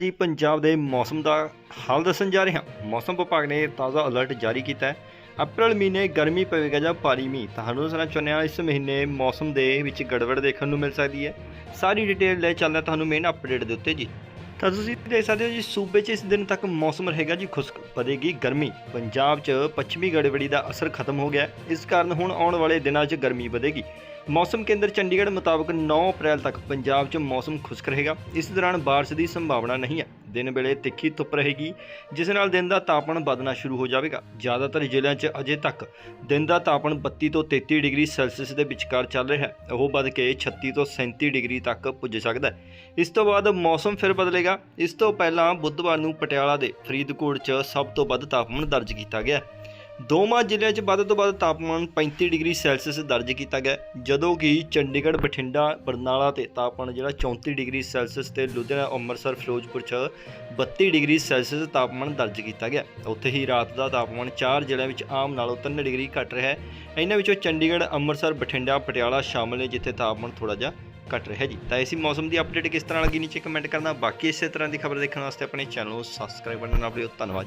ਜੀ ਪੰਜਾਬ ਦੇ ਮੌਸਮ ਦਾ ਹਾਲ ਦੱਸਣ ਜਾ ਰਹੇ? ਹਾਂ ਮੌਸਮ ਵਿਭਾਗ ਨੇ ਤਾਜ਼ਾ ਅਲਰਟ ਜਾਰੀ ਕੀਤਾ ਹੈ। ਅਪ੍ਰੈਲ ਮਹੀਨੇ ਗਰਮੀ ਪਵੇਗਾ ਜਾਂ ਭਾਰੀ ਮੀਂਹ। ਤੁਹਾਨੂੰ ਦੱਸਣਾ ਚਾਹੁੰਦੇ ਹਾਂ, ਇਸ ਮਹੀਨੇ ਮੌਸਮ ਦੇ ਵਿੱਚ ਗੜਬੜ ਦੇਖਣ ਨੂੰ ਮਿਲ ਸਕਦੀ ਹੈ। ਸਾਰੀ ਡਿਟੇਲ ਲੈ ਚੱਲਦਾ ਤੁਹਾਨੂੰ ਮੇਨ ਅਪਡੇਟ ਦੇ ਉੱਤੇ ਜੀ। ਤਾਂ ਤੁਸੀਂ ਦੇਖ ਸਕਦੇ ਹੋ ਜੀ, ਸੂਬੇ 'ਚ ਇਸ ਦਿਨ ਤੱਕ ਮੌਸਮ ਰਹੇਗਾ ਜੀ ਖੁਸ਼ਕ ਵਧੇਗੀ ਗਰਮੀ। ਪੰਜਾਬ 'ਚ ਪੱਛਮੀ ਗੜਬੜੀ ਦਾ ਅਸਰ ਖਤਮ ਹੋ ਗਿਆ ਇਸ ਕਾਰਨ ਹੁਣ ਆਉਣ ਵਾਲੇ ਦਿਨਾਂ 'ਚ ਗਰਮੀ ਵਧੇਗੀ। ਮੌਸਮ ਕੇਂਦਰ ਚੰਡੀਗੜ੍ਹ ਮੁਤਾਬਕ 9 ਅਪ੍ਰੈਲ ਤੱਕ ਪੰਜਾਬ 'ਚ ਮੌਸਮ ਖੁਸ਼ਕ ਰਹੇਗਾ। ਇਸ ਦੌਰਾਨ ਬਾਰਿਸ਼ ਦੀ ਸੰਭਾਵਨਾ ਨਹੀਂ ਹੈ। ਦਿਨ ਵੇਲੇ ਤਿੱਖੀ ਧੁੱਪ ਰਹੇਗੀ, ਜਿਸ ਨਾਲ ਦਿਨ ਦਾ ਤਾਪਮਾਨ ਵਧਣਾ ਸ਼ੁਰੂ ਹੋ ਜਾਵੇਗਾ। ਜ਼ਿਆਦਾਤਰ ਜ਼ਿਲ੍ਹਿਆਂ 'ਚ ਅਜੇ ਤੱਕ ਦਿਨ ਦਾ ਤਾਪਮਾਨ 32 ਤੋਂ 33 ਡਿਗਰੀ ਸੈਲਸੀਅਸ ਦੇ ਵਿਚਕਾਰ ਚੱਲ ਰਿਹਾ ਹੈ। ਉਹ ਵੱਧ ਕੇ 36 ਤੋਂ 37 ਡਿਗਰੀ ਤੱਕ ਪੁੱਜ ਸਕਦਾ ਹੈ। ਇਸ ਤੋਂ ਬਾਅਦ ਮੌਸਮ ਫਿਰ ਬਦਲੇਗਾ। ਇਸ ਤੋਂ ਪਹਿਲਾਂ ਬੁੱਧਵਾਰ ਨੂੰ ਪਟਿਆਲਾ ਦੇ ਫਰੀਦਕੋਟ 'ਚ ਸਭ ਤੋਂ ਵੱਧ ਤਾਪਮਾਨ ਦਰਜ ਕੀਤਾ ਗਿਆ ਦੋਵਾਂ ਜ਼ਿਲ੍ਹਿਆਂ 'ਚ ਵੱਧ ਤੋਂ ਵੱਧ ਤਾਪਮਾਨ 35 ਡਿਗਰੀ ਸੈਲਸੀਅਸ ਦਰਜ ਕੀਤਾ ਗਿਆ ਜਦੋਂ ਕਿ ਚੰਡੀਗੜ੍ਹ, ਬਠਿੰਡਾ, ਬਰਨਾਲਾ ਤੇ ਤਾਪਮਾਨ ਜਿਹੜਾ 34 ਡਿਗਰੀ ਸੈਲਸੀਅਸ ਤੇ ਲੁਧਿਆਣਾ, ਅੰਮ੍ਰਿਤਸਰ, ਫਿਰੋਜ਼ਪੁਰ 'ਚ 32 ਡਿਗਰੀ ਸੈਲਸੀਅਸ ਤਾਪਮਾਨ ਦਰਜ ਕੀਤਾ ਗਿਆ ਉੱਥੇ ਹੀ ਰਾਤ ਦਾ ਤਾਪਮਾਨ ਚਾਰ ਜ਼ਿਲ੍ਹਿਆਂ ਵਿੱਚ ਆਮ ਨਾਲੋਂ 3 ਡਿਗਰੀ ਘੱਟ ਰਿਹਾ ਹੈ। ਇਹਨਾਂ ਵਿੱਚੋਂ ਚੰਡੀਗੜ੍ਹ, ਅੰਮ੍ਰਿਤਸਰ, ਬਠਿੰਡਾ, ਪਟਿਆਲਾ ਸ਼ਾਮਲ ਨੇ, ਜਿੱਥੇ ਤਾਪਮਾਨ ਥੋੜਾ ਜਿਹਾ ਘਟ ਰਿਹਾ ਜੀ। ਤਾਂ ਇਸੀ ਮੌਸਮ ਦੀ ਅਪਡੇਟ ਕਿਸ ਤਰ੍ਹਾਂ ਲੱਗੀ, ਨੀਚੇ ਕਮੈਂਟ ਕਰਨਾ। ਬਾਕੀ ਇਸੇ ਤਰ੍ਹਾਂ ਦੀ ਖਬਰ ਦੇਖਣ ਵਾਸਤੇ ਆਪਣੇ ਚੈਨਲ ਨੂੰ ਸਬਸਕ੍ਰਾਈਬ ਕਰਨਾ ਨਾ ਭੁੱਲਿਓ। ਧੰਨਵਾਦ।